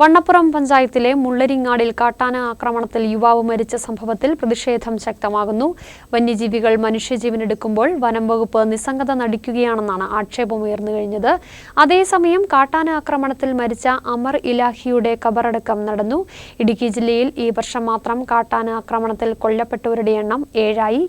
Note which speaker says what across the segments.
Speaker 1: വണ്ണപ്പുറം പഞ്ചായത്തിലെ മുള്ളരിങ്ങാടിൽ കാട്ടാന ആക്രമണത്തിൽ യുവാവ് മരിച്ച സംഭവത്തിൽ പ്രതിഷേധം ശക്തമാകുന്നു. വന്യജീവികൾ മനുഷ്യജീവനെടുക്കുമ്പോൾ വനം വകുപ്പ് നിസ്സംഗത നടിക്കുകയാണെന്നാണ് ആക്ഷേപം ഉയർന്നു കഴിഞ്ഞത്. അതേസമയം കാട്ടാന ആക്രമണത്തിൽ മരിച്ച അമർ ഇലാഹിയുടെ കബറടക്കം നടന്നു. ഇടുക്കി ജില്ലയിൽ ഈ വർഷം മാത്രം കാട്ടാന ആക്രമണത്തിൽ കൊല്ലപ്പെട്ടവരുടെ എണ്ണം ഏഴായി.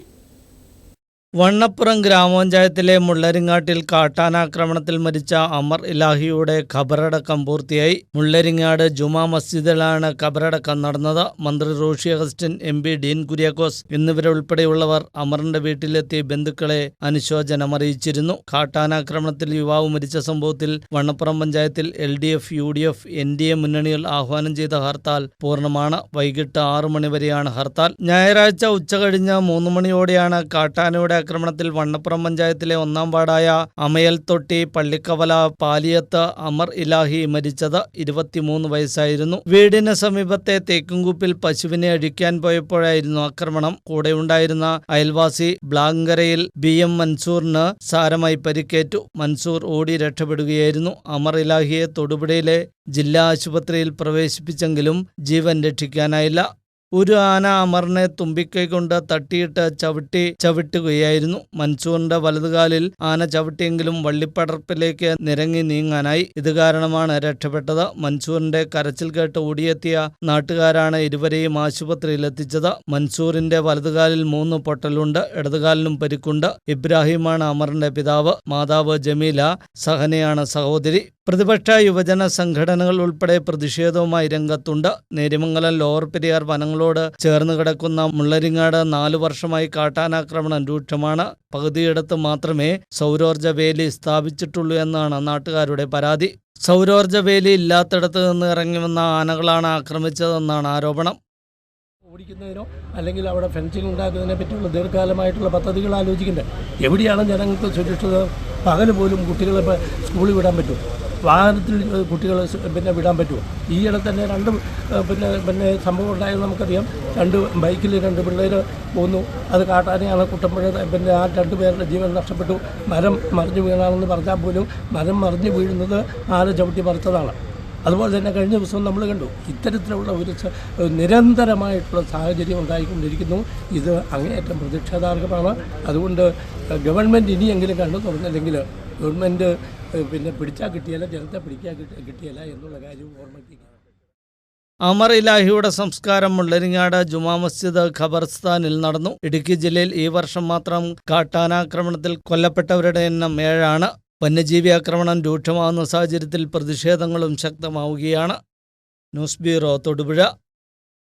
Speaker 2: വണ്ണപ്പുറം ഗ്രാമപഞ്ചായത്തിലെ മുള്ളരിങ്ങാട്ടിൽ കാട്ടാനാക്രമണത്തിൽ മരിച്ച അമർ ഇലാഹിയുടെ ഖബറടക്കം പൂർത്തിയായി. മുള്ളരിങ്ങാട് ജുമാ മസ്ജിദിലാണ് ഖബറടക്കം നടന്നത്. മന്ത്രി റോഷി അഗസ്റ്റിൻ എം പി ഡീൻ കുര്യാക്കോസ് എന്നിവരുൾപ്പെടെയുള്ളവർ അമറിന്റെ വീട്ടിലെത്തി ബന്ധുക്കളെ അനുശോചനം അറിയിച്ചിരുന്നു കാട്ടാനാക്രമണത്തിൽ യുവാവ് മരിച്ച സംഭവത്തിൽ വണ്ണപ്പുറം പഞ്ചായത്തിൽ L D F U D F N D A മുന്നണികൾ ആഹ്വാനം ചെയ്ത ഹർത്താൽ പൂർണമാണ്. വൈകിട്ട് ആറു മണിവരെയാണ് ഹർത്താൽ. ഞായറാഴ്ച ഉച്ചകഴിഞ്ഞ് മൂന്ന് മണിയോടെയാണ് കാട്ടാനയുടെ ആക്രമണത്തിൽ വണ്ണപ്പുറം പഞ്ചായത്തിലെ ഒന്നാം വാർഡായ അമയൽ തൊട്ടി പള്ളിക്കവല പാലിയത്ത് അമർ ഇലാഹി മരിച്ചത് ഇരുപത്തിമൂന്ന് വയസ്സായിരുന്നു. വീടിന് സമീപത്തെ തേക്കുംകൂപ്പിൽ പശുവിനെ അഴിക്കാൻ പോയപ്പോഴായിരുന്നു ആക്രമണം. കൂടെയുണ്ടായിരുന്ന അയൽവാസി ബ്ലാങ്കരയിൽ ബി എം മൻസൂറിന് സാരമായി പരിക്കേറ്റു. മൻസൂർ ഓടി രക്ഷപ്പെടുകയായിരുന്നു. അമർ ഇലാഹിയെ തൊടുപുഴയിലെ ജില്ലാ ആശുപത്രിയിൽ പ്രവേശിപ്പിച്ചെങ്കിലും ജീവൻ രക്ഷിക്കാനായില്ല. ഒരു ആന അമറിനെ തുമ്പിക്കൈ കൊണ്ട് തട്ടിയിട്ട് ചവിട്ടി ചവിട്ടുകയായിരുന്നു. മൻസൂറിന്റെ വലതുകാലിൽ ആന ചവിട്ടിയെങ്കിലും വള്ളിപ്പടർപ്പിലേക്ക് നിരങ്ങി നീങ്ങാനായി. ഇത് കാരണമാണ് രക്ഷപ്പെട്ടത്. മൻസൂറിന്റെ കരച്ചിൽ കേട്ട് ഓടിയെത്തിയ നാട്ടുകാരാണ് ഇരുവരെയും ആശുപത്രിയിൽ എത്തിച്ചത് മൻസൂറിന്റെ വലതുകാലിൽ മൂന്ന് പൊട്ടലുണ്ട് ഇടതുകാലിനും പരിക്കുണ്ട്. ഇബ്രാഹിമാണ് അമറിന്റെ പിതാവ്. മാതാവ് ജമീല സഹനയാണ് സഹോദരി. പ്രതിപക്ഷ യുവജന സംഘടനകൾ ഉൾപ്പെടെ പ്രതിഷേധവുമായി രംഗത്തുണ്ട്. നേരിമംഗലം ലോവർ പെരിയാർ വനങ്ങളോട് ചേർന്ന് കിടക്കുന്ന മുള്ളരിങ്ങാട് നാലു വർഷമായി കാട്ടാനാക്രമണം രൂക്ഷമാണ്. പകുതിയിടത്ത് മാത്രമേ സൗരോർജ വേലി സ്ഥാപിച്ചിട്ടുള്ളൂ എന്നാണ് നാട്ടുകാരുടെ പരാതി. സൗരോർജ വേലി ഇല്ലാത്തിടത്ത് നിന്ന് ഇറങ്ങി വന്ന ആനകളാണ് ആക്രമിച്ചതെന്നാണ് ആരോപണം.
Speaker 3: ഓടിക്കുന്നതിനോ അല്ലെങ്കിൽ അവിടെ ഫെൻസിങ് ഉണ്ടാക്കുന്നതിനെ പറ്റിയുള്ള ദീർഘകാലമായിട്ടുള്ള പദ്ധതികൾ ആലോചിക്കേണ്ടത് എവിടെയാണ് ജനങ്ങൾക്ക് സുരക്ഷിത? പകൽ പോലും കുട്ടികളെ സ്കൂളിൽ വിടാൻ പറ്റും വാഹനത്തിൽ കുട്ടികൾ പിന്നെ വിടാൻ പറ്റുമോ? ഈയിടെ തന്നെ രണ്ട് പിന്നെ പിന്നെ സംഭവം ഉണ്ടായത് നമുക്കറിയാം. രണ്ട് ബൈക്കിൽ രണ്ട് പിള്ളേർ പോന്നു. അത് കാട്ടാനെയാണ് കുട്ടമ്പുഴ പിന്നെ ആ രണ്ട് പേരുടെ ജീവൻ നഷ്ടപ്പെട്ടു. മരം മറിഞ്ഞു വീണാണെന്ന് പറഞ്ഞാൽ പോലും മരം മറിഞ്ഞു വീഴുന്നത് ആന ചവിട്ടി മറിച്ചതാണ് അതുപോലെ തന്നെ കഴിഞ്ഞ ദിവസം നമ്മൾ കണ്ടു ഇത്തരത്തിലുള്ള ഒരു നിരന്തരമായിട്ടുള്ള സാഹചര്യം ഉണ്ടായിക്കൊണ്ടിരിക്കുന്നു. ഇത് അങ്ങേയറ്റം പ്രതിഷേധാർഹമാണ് അതുകൊണ്ട് ഗവൺമെന്റ് ഇനിയെങ്കിലും കണ്ടു തുറന്നില്ലെങ്കിൽ ഗവൺമെന്റ് പിന്നെ പിടിച്ചാൽ കിട്ടിയല്ല ജനത്തെ പിടിക്കാൻ കിട്ടിയല്ല എന്നുള്ള കാര്യവും ഓർമ്മിപ്പിക്കുക
Speaker 2: അമർ ഇലാഹിയുടെ സംസ്കാരം മുള്ളരിങ്ങാട് ജുമാ മസ്ജിദ് ഖബർസ്ഥാനിൽ നടന്നു. ഇടുക്കി ജില്ലയിൽ ഈ വർഷം മാത്രം കാട്ടാനാക്രമണത്തിൽ കൊല്ലപ്പെട്ടവരുടെ എണ്ണം ഏഴാണ്. വന്യജീവി ആക്രമണം രൂക്ഷമാകുന്ന സാഹചര്യത്തിൽ പ്രതിഷേധങ്ങളും ശക്തമാവുകയാണ്. News bureau Thodupuzha.